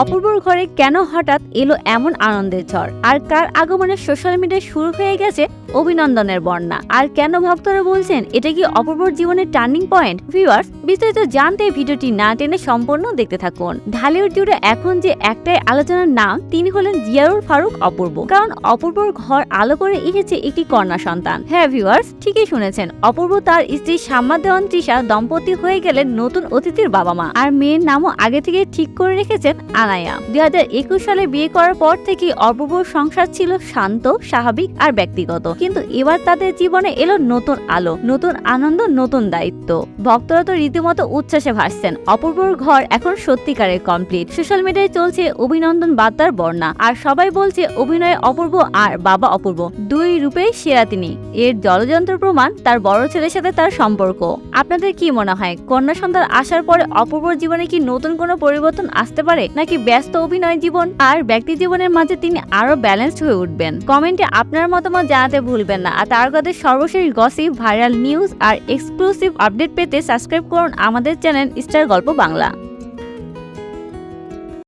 অপূর্বর ঘরে কেন হঠাৎ এলো এমন আনন্দের ঝড়? আর কার আগমনে সোশ্যাল মিডিয়ায় শুরু হয়ে গেছে অভিনন্দনের বন্যা? আর কেন ভক্তরা বলছেন, এটা কি অপূর্বর জীবনের টার্নিং পয়েন্ট? ভিউয়ার্স, বিস্তারিত জানতে ভিডিওটি না টেনে সম্পূর্ণ দেখতে থাকুন। ঢালিউড জুড়ে এখন যে একটাই আলোচনার নাম, তিনি হলেন জিয়ারুল ফারুক অপূর্ব। কারণ অপূর্বর ঘর আলো করে এসেছে একটি কন্যা সন্তান। হ্যাঁ ভিউয়ার্স, ঠিকই শুনেছেন, অপূর্ব তার স্ত্রী সাম্মা দেওয়ান তৃষা দম্পতি হয়ে গেলেন নতুন অতিথির বাবা মা আর মেয়ের নামও আগে থেকে ঠিক করে রেখেছেন আনায়া দুই হাজার একুশ সালে বিয়ে করার পর থেকে অপূর্বর সংসার ছিল শান্ত, স্বাভাবিক আর ব্যক্তিগত। কিন্তু এবার তাদের জীবনে এলো নতুন আলো, নতুন আনন্দ, নতুন দায়িত্ব। ভক্তরা তো রীতিমতো উচ্ছ্বাসে ভাসছেন। অপূর্বর ঘর এখন সত্যিকারের কমপ্লিট সোশ্যাল মিডিয়ায় চলছে অভিনন্দন বার্তার বর্ণা। আর সবাই বলছে অভিনয়ে অপূর্ব আর বাবা অপূর্ব। দুই রূপেই সেরা তিনি। এর জলযন্ত্র প্রমাণ তার বড় ছেলের সাথে তার সম্পর্ক। আপনাদের কি মনে হয়, কন্যা সন্তান আসার পরে অপূর্বর জীবনে কি নতুন কোনো পরিবর্তন আসতে পারে? নাকি ব্যস্ত অভিনয় জীবন? আর ব্যক্তি জীবনের মাঝে তিনি আরও ব্যালেন্সড হয়ে উঠবেন। কমেন্টে আপনার মতামত জানাতে ভুলবেন না। আর তার কথা সর্বশেষ গসিপ ভাইরাল নিউজ আর এক্সক্লুসিভ আপডেট পেতে সাবস্ক্রাইব করুন আমাদের চ্যানেল স্টার গল্প বাংলা